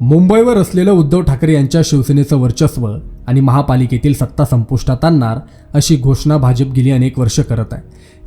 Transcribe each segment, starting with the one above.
मुंबईवर असलेलं उद्धव ठाकरे यांच्या शिवसेनेचं वर्चस्व आणि महापालिकेतील सत्ता संपुष्टात आणणार अशी घोषणा भाजप गेली अनेक वर्ष करत आहे.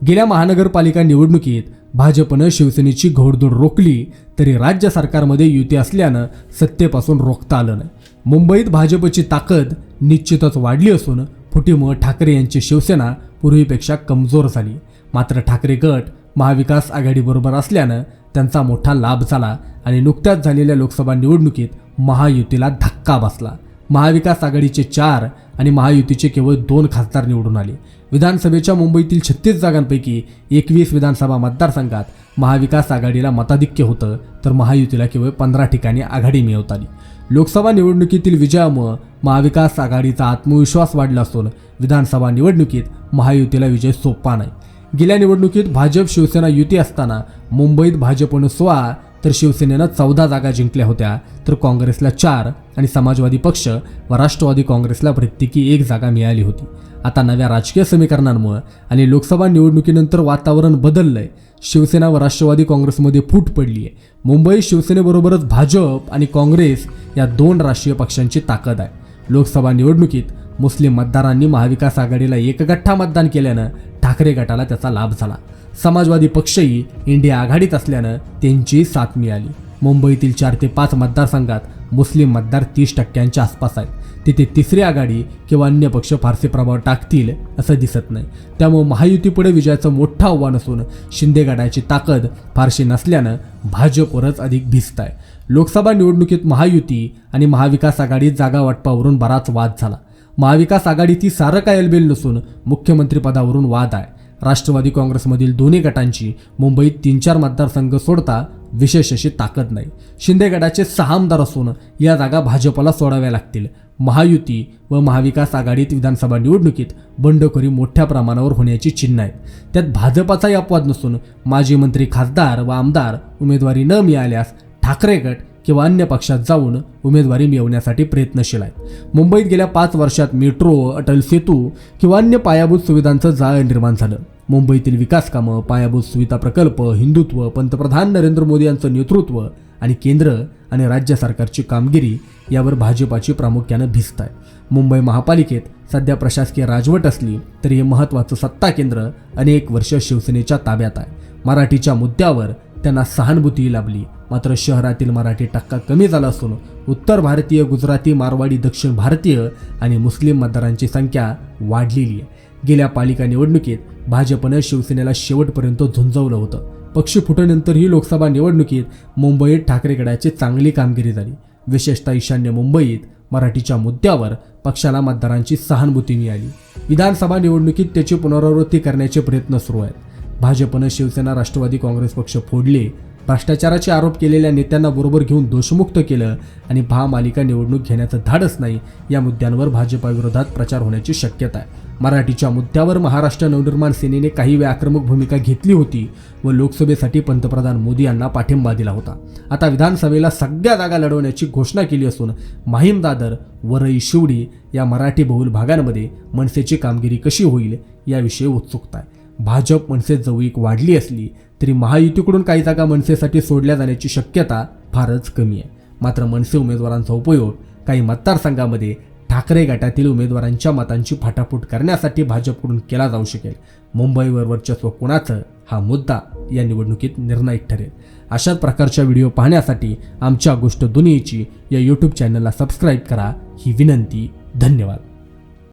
गेल्या महानगरपालिका निवडणुकीत भाजपनं शिवसेनेची घोडदौड रोखली तरी राज्य सरकारमध्ये युती असल्यानं सत्तेपासून रोखता आलं नाही. मुंबईत भाजपची ताकद निश्चितच वाढली असून फुटीमुळे ठाकरे यांची शिवसेना पूर्वीपेक्षा कमजोर झाली. मात्र ठाकरे गट महाविकास आघाडीबरोबर असल्यानं त्यांचा मोठा लाभ झाला आणि नुकत्याच झालेल्या लोकसभा निवडणुकीत महायुतीला धक्का बसला. महाविकास आघाडीचे चार आणि महायुतीचे केवळ दोन खासदार निवडून आले. विधानसभेच्या मुंबईतील छत्तीस जागांपैकी एकवीस विधानसभा मतदारसंघात महाविकास आघाडीला मताधिक्य होतं तर महायुतीला केवळ पंधरा ठिकाणी आघाडी मिळवत आली. लोकसभा निवडणुकीतील विजयामुळं महाविकास आघाडीचा आत्मविश्वास वाढला असून विधानसभा निवडणुकीत महायुतीला विजय सोपा नाही. गेल्या निवडणुकीत भाजप शिवसेना युती असताना मुंबईत भाजपनं सोळा तर शिवसेनेनं चौदा जागा जिंकल्या होत्या तर काँग्रेसला चार आणि समाजवादी पक्ष व राष्ट्रवादी काँग्रेसला प्रत्येकी एक जागा मिळाली होती. आता नव्या राजकीय समीकरणांमुळे आणि लोकसभा निवडणुकीनंतर वातावरण बदललंय शिवसेना व राष्ट्रवादी काँग्रेसमध्ये फूट पडली आहे मुंबई शिवसेनेबरोबरच भाजप आणि काँग्रेस या दोन राष्ट्रीय पक्षांची ताकद आहे. लोकसभा निवडणुकीत मुस्लिम मतदारांनी महाविकास आघाडीला एकगठ्ठा मतदान केल्यानं ठाकरे गटाला त्याचा लाभ झाला. समाजवादी पक्षही इंडिया आघाडीत असल्यानं त्यांची साथ मिळाली. मुंबईतील चार ते पाच मतदारसंघात मुस्लिम मतदार तीस टक्क्यांच्या आसपास आहेत. तिथे तिसरी आघाडी किंवा अन्य पक्ष फारसे प्रभाव टाकतील असं दिसत नाही. त्यामुळे महायुतीपुढे विजयाचं मोठं आव्हान असून शिंदे गटाची ताकद फारशी नसल्यानं भाजपवरच अधिक भिजत आहे. लोकसभा निवडणुकीत महायुती आणि महाविकास आघाडीत जागा वाटपावरून बराच वाद झाला. महाविकास आघाडीची सारं काय एलबेल नसून मुख्यमंत्रीपदावरून वाद आहे. राष्ट्रवादी काँग्रेसमधील दोन्ही गटांची मुंबईत तीन चार मतदारसंघ सोडता विशेष अशी ताकद नाही. शिंदे गटाचे सहा आमदार असून या जागा भाजपला सोडाव्या लागतील. महायुती व महाविकास आघाडीत विधानसभा निवडणुकीत बंडखोरी मोठ्या प्रमाणावर होण्याची चिन्ह आहेत. त्यात भाजपाचाही अपवाद नसून माजी मंत्री खासदार व आमदार उमेदवारी न मिळाल्यास ठाकरे गट किंवा अन्य पक्षात जाऊन उमेदवारी मिळवण्यासाठी प्रयत्नशील आहेत. मुंबईत गेल्या पाच वर्षात मेट्रो अटल सेतू किंवा अन्य पायाभूत सुविधांचं जाळ निर्माण झालं. मुंबईतील विकास कामं पायाभूत सुविधा प्रकल्प हिंदुत्व पंतप्रधान नरेंद्र मोदी यांचं नेतृत्व आणि केंद्र आणि राज्य सरकारची कामगिरी यावर भाजपाची प्रामुख्यानं भिस्त आहे. मुंबई महापालिकेत सध्या प्रशासकीय राजवट असली तरी हे महत्त्वाचं सत्ता केंद्र अनेक वर्ष शिवसेनेच्या ताब्यात आहे. मराठीच्या मुद्द्यावर त्यांना सहानुभूती लाभली. मात्र शहरातील मराठी टक्का कमी झाला असून उत्तर भारतीय गुजराती मारवाडी दक्षिण भारतीय आणि मुस्लिम मतदारांची संख्या वाढलेली आहे. गेल्या पालिका निवडणुकीत भाजपनं शिवसेनेला शेवटपर्यंत झुंजवलं होतं. पक्ष फुटल्यानंतरही लोकसभा निवडणुकीत मुंबईत ठाकरे गडाची चांगली कामगिरी झाली. विशेषतः ईशान्य मुंबईत मराठीच्या मुद्द्यावर पक्षाला मतदारांची सहानुभूती मिळाली. विधानसभा निवडणुकीत त्याची पुनरावृत्ती करण्याचे प्रयत्न सुरू आहेत. भाजपनं शिवसेना राष्ट्रवादी काँग्रेस पक्ष फोडले भ्रष्टाचाराचे आरोप केलेल्या नेत्यांना बरोबर घेऊन दोषमुक्त केलं आणि महामालिका निवडणूक घेण्याचं धाडस नाही या मुद्द्यांवर भाजपाविरोधात प्रचार होण्याची शक्यता आहे. मराठीच्या मुद्द्यावर महाराष्ट्र नवनिर्माण सेनेने काही वेळ आक्रमक भूमिका घेतली होती व लोकसभेसाठी पंतप्रधान मोदी यांना पाठिंबा दिला होता. आता विधानसभेला सगळ्या जागा लढवण्याची घोषणा केली असून माहीम दादर वरई शिवडी या मराठी बहुल भागांमध्ये मनसेची कामगिरी कशी होईल याविषयी उत्सुकता आहे. भाजप मनसे जवळीक वाढली असली तरी महायुतीकडून काही जागा मनसेसाठी सोडल्या जाण्याची शक्यता फारच कमी आहे. मात्र मनसे उमेदवारांचा उपयोग काही मतदारसंघामध्ये ठाकरे गटातील उमेदवारांच्या मतांची फाटाफूट करण्यासाठी भाजपकडून केला जाऊ शकेल. मुंबईवर वर्चस्व कोणाचं? हा मुद्दा या निवडणुकीत निर्णायक ठरेल. अशाच प्रकारच्या व्हिडिओ पाहण्यासाठी आमच्या गोष्ट दुनियेची या यूट्यूब चॅनलला सबस्क्राईब करा. ही विनंती. धन्यवाद.